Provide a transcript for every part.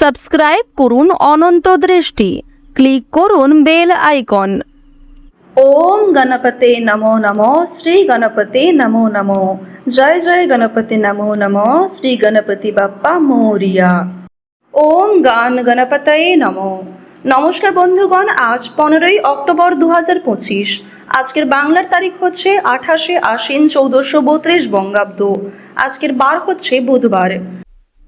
Subscribe করুন অনন্ত দৃষ্টি। Click করুন বেল আইকন। ওম গণপতে নমো নমো, শ্রী গণপতে নমো নমো। জয় জয় গণপতি নমো নমো, শ্রী গণপতি বাপ্পা মৌরিয়া। ওম গান গণপতয়ে নমো। নমস্কার বন্ধুগণ, আজ পনেরোই অক্টোবর দু হাজার পঁচিশ। আজকের বাংলার তারিখ হচ্ছে আঠাশে আশ্বিন চৌদ্দশো বত্রিশ বঙ্গাব্দ। আজকের বার হচ্ছে বুধবার।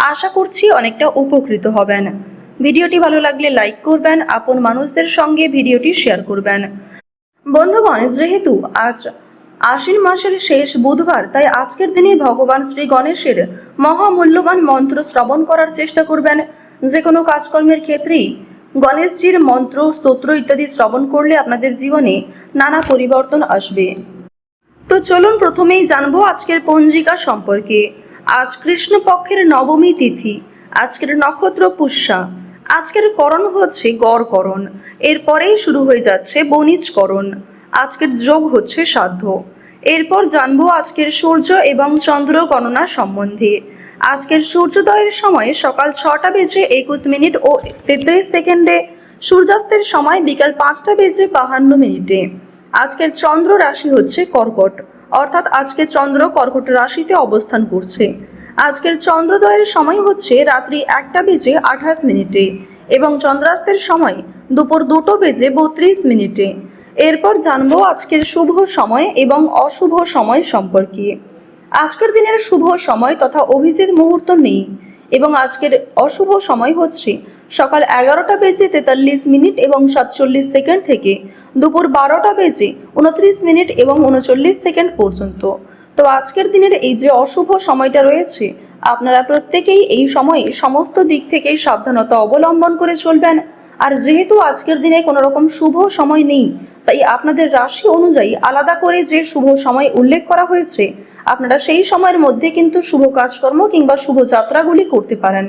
আশা করছি অনেকটা উপকৃত হবেন। ভিডিওটি ভালো লাগলে লাইক করবেন, আপন মানুষদের সঙ্গে ভিডিওটি শেয়ার করবেন। বন্ধুগণ, যেহেতু আজ আশ্বিন মাসের শেষ বুধবার, তাই আজকের দিনে ভগবান শ্রী গণেশের মহামূল্যবান মন্ত্র শ্রবণ করার চেষ্টা করবেন। যে কোনো কাজকর্মের ক্ষেত্রেই গণেশজির মন্ত্র, স্তোত্র ইত্যাদি শ্রবণ করলে আপনাদের জীবনে নানা পরিবর্তন আসবে। তো চলুন প্রথমেই জানব আজকের পঞ্জিকা সম্পর্কে। আজ কৃষ্ণপক্ষের নবমী তিথি, আজকের নক্ষত্র পুষ্যা। আজকের করণ হচ্ছে গড়করণ এরপরেই শুরু হয়ে যাচ্ছে বণিজকরণ আজকের যোগ হচ্ছে সাধ্য। এরপর জানব আজকের সূর্য এবং চন্দ্র গণনা সম্বন্ধে। আজকের সূর্যোদয়ের সময় সকাল ছটা বেজে একুশ মিনিট ও তেত্রিশ সেকেন্ডে, সূর্যাস্তের সময় বিকাল পাঁচটা বেজে বাহান্ন মিনিটে। আজকের চন্দ্র রাশি হচ্ছে কর্কট। অর্থাৎ আজকে চন্দ্র কর্কট রাশিতে অবস্থান করছে। আজকের চন্দ্রোদয়ের সময় হচ্ছে রাত্রি একটা বেজে আঠাশ মিনিটে এবং চন্দ্রাস্তের সময় দুপুর দুটো বেজে বত্রিশ মিনিটে। এরপর জানব আজকের শুভ সময় এবং অশুভ সময় সম্পর্কে। আজকের দিনের শুভ সময় তথা অভিজিৎ মুহূর্ত নেই এবং আজকের অশুভ সময় হচ্ছে সকাল এগারোটা বেজে তেতাল্লিশ মিনিট এবং সাতচল্লিশ সেকেন্ড থেকে দুপুর বারোটা বেজে উনত্রিশ মিনিট এবং উনচল্লিশ সেকেন্ড পর্যন্ত। তো আজকের দিনের এই যে অশুভ সময়টা রয়েছে, আপনারা প্রত্যেকেই এই সময়ে সমস্ত দিক থেকেই সাবধানতা অবলম্বন করে চলবেন। আর যেহেতু আজকের দিনে কোনো রকম শুভ সময় নেই, তাই আপনাদের রাশি অনুযায়ী আলাদা করে যে শুভ সময় উল্লেখ করা হয়েছে, আপনারা সেই সময়ের মধ্যে কিন্তু শুভ কাজকর্ম কিংবা শুভ যাত্রাগুলি করতে পারেন।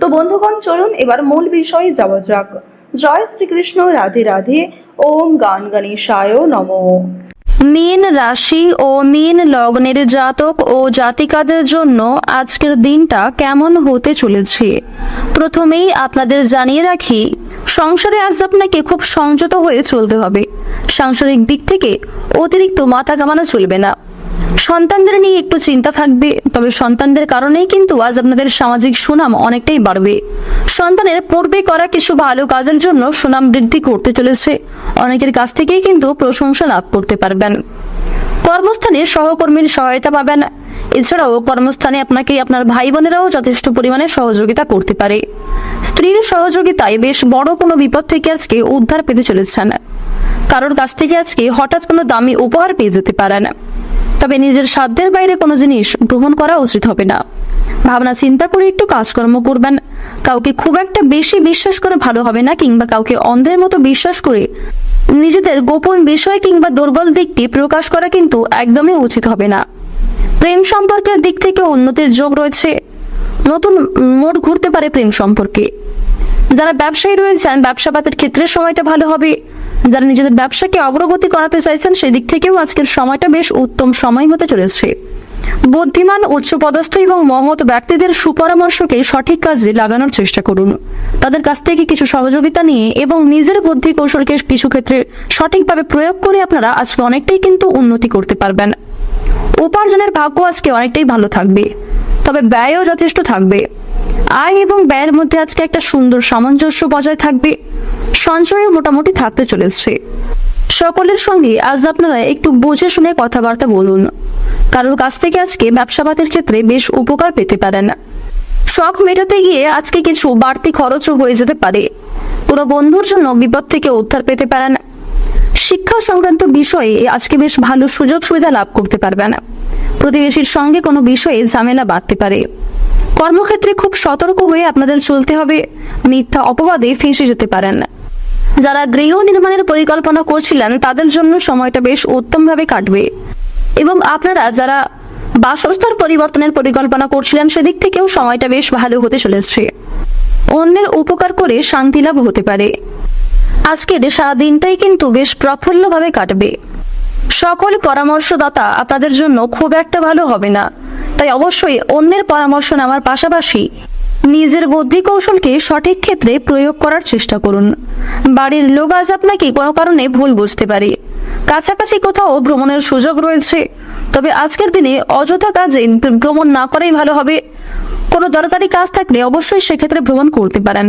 তো বন্ধুগণ, চলুন এবার মূল বিষয়ে যাওয়া যাক। জয় শ্রীকৃষ্ণ, রাধে রাধে, ওম গান গণেশায় নমঃ। মীন রাশি ও মীন লগ্নের জাতক ও জাতিকাদের জন্য আজকের দিনটা কেমন হতে চলেছে? প্রথমেই আপনাদের জানিয়ে রাখি, সংসারে আজ আপনাকে খুব সংযত হয়ে চলতে হবে। সাংসারিক দিক থেকে অতিরিক্ত মাথা কামানো চলবে না। সন্তানদের নিয়ে একটু চিন্তা থাকবে, তবে সন্তানদের কারণেই কিন্তু আজ আপনাদের সামাজিক সুনাম অনেকটাই বাড়বে। সন্তানের পূর্বে করা কিছু ভালো কাজের জন্য সুনাম বৃদ্ধি করতে চলেছে। অনেকের কাছ থেকেই কিন্তু প্রশংসা লাভ করতে পারবেন। কর্মস্থানে সহকর্মীর সহায়তা পাবেন। এছাড়াও কর্মস্থানে আপনাকে আপনার ভাই বোনেরাও যথেষ্ট পরিমাণে সহযোগিতা করতে পারে। স্ত্রীর সহযোগিতায় বেশ বড় কোনো বিপদ থেকে আজকে উদ্ধার পেতে চলেছেন। কারোর কাছ থেকে আজকে হঠাৎ কোনো দামি উপহার পেয়ে যেতে পারেন। তবে নিজের সাধ্যের বাইরে কোনো জিনিস গ্রহণ করা উচিত হবে না। ভাবনা চিন্তা করে একটু কাজকর্ম করবেন। কাউকে খুব একটা বেশি বিশ্বাস করে ভালো হবে না কিংবা কাউকে অন্ধের মতো বিশ্বাস করে নিজেদের গোপন বিষয় কিংবা দুর্বল দিকটি প্রকাশ করা কিন্তু একদমই উচিত হবে না। প্রেম সম্পর্কের দিক থেকে উন্নতির যোগ রয়েছে। নতুন মোড় ঘুরতে পারে প্রেম সম্পর্কে। যারা ব্যবসায়ী রয়েছেন, ব্যবসাপাতের ক্ষেত্রে সময়টা ভালো হবে। যারা নিজেদের ব্যবসাকে অগ্রগতি করাতে চাইছেন সেই দিক থেকেও আজকের সময়টা বেশ উত্তম সময় হতে চলেছে। বুদ্ধিমান, উচ্চপদস্থ এবং মহৎ ব্যক্তিদের সুপরামর্শকে সঠিক কাজে লাগানোর চেষ্টা করুন। তাদের কাছ থেকে কিছু সহযোগিতা নিয়ে এবং নিজের বুদ্ধি কৌশলকে কিছু ক্ষেত্রে সঠিকভাবে প্রয়োগ করে আপনারা আজকে অনেকটাই কিন্তু উন্নতি করতে পারবেন। উপার্জনের ভাগ্য আজকে অনেকটাই ভালো থাকবে। তবে ব্যয়ও যথেষ্ট থাকবে। আয় এবং ব্যয়ের মধ্যে আজকে একটা সুন্দর সামঞ্জস্য বজায় থাকবে। সঞ্চয়ও মোটামুটি থাকতে চলেছে। সকলের সঙ্গে আজ আপনারা একটু বুঝে শুনে কথাবার্তা বলুন। কারোর কাছ থেকে আজকে ব্যবসাপাতের ক্ষেত্রে বেশ উপকার পেতে পারেন। শখ মেটাতে গিয়ে আজকে কিছু বাড়তি খরচও হয়ে যেতে পারে। পুরো বন্ধুর জন্য বিপদ থেকে উদ্ধার পেতে পারেন। শিক্ষা সংক্রান্ত বিষয়ে আজকে বেশ ভালো সুযোগ সুবিধা লাভ করতে পারবেন। প্রতিবেশীর সঙ্গে কোনো বিষয়ে ঝামেলা বাঁধতে পারে। কর্মক্ষেত্রে খুব সতর্ক হয়ে আপনাদের চলতে হবে। মিথ্যা অপবাদে ফেঁসে যেতে পারেন। যারা গৃহ নির্মাণের পরিকল্পনা করছিলেন, তাদের জন্য সময়টা বেশ উত্তমভাবে কাটবে। এবং আপনারা যারা বাসস্থান পরিবর্তনের পরিকল্পনা করছিলেন, সেদিক থেকেও সময়টা বেশ ভালো হতে চলেছে। অন্যের উপকার করে শান্তি লাভ হতে পারে। আজকের সারা দিনটাই কিন্তু বেশ প্রফুল্লভাবে কাটবে। সকল পরামর্শদাতা আপনাদের জন্য খুব একটা ভালো হবে না। তাই অবশ্যই অন্যের পরামর্শ নেওয়ার পাশাপাশি নিজের বুদ্ধি কৌশলকে সঠিক ক্ষেত্রে প্রয়োগ করার চেষ্টা করুন। বাড়ির লোক আজ আপনাকে কোনো কারণে ভুল বুঝতে পারে। কাছাকাছি কোথাও ভ্রমণের সুযোগ রয়েছে। তবে আজকের দিনে অযথা কাজে ভ্রমণ না করাই ভালো হবে। কোনো দরকারি কাজ থাকলে অবশ্যই সেক্ষেত্রে ভ্রমণ করতে পারেন।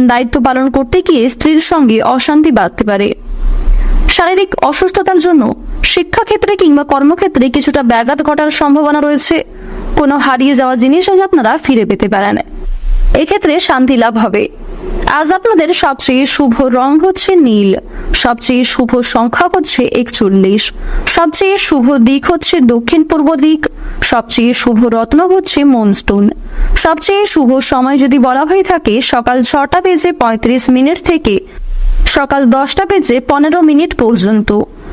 দায়িত্ব পালন করতে গিয়ে স্ত্রীর সঙ্গে অশান্তি বাড়তে পারে। শারীরিক অসুস্থতার জন্য শিক্ষাক্ষেত্রে কিংবা কর্মক্ষেত্রে কিছুটা ব্যাঘাত ঘটার সম্ভাবনা রয়েছে। কোনো হারিয়ে যাওয়া জিনিস আজ আপনারা ফিরে পেতে পারেন। এক্ষেত্রে শান্তি লাভ হবে। আজ আপনাদের সবচেয়ে শুভ রং হচ্ছে নীল। সবচেয়ে শুভ সংখ্যা হচ্ছে একচল্লিশ। সবচেয়ে শুভ দিক হচ্ছে দক্ষিণ পূর্ব দিক। সবচেয়ে শুভ রত্ন হচ্ছে মনস্টোন সবচেয়ে শুভ সময় যদি বলা হয়ে থাকে, সকাল ছটা বেজে পঁয়ত্রিশ মিনিট থেকে সকাল দশটা বেজে পনেরো মিনিট পর্যন্ত।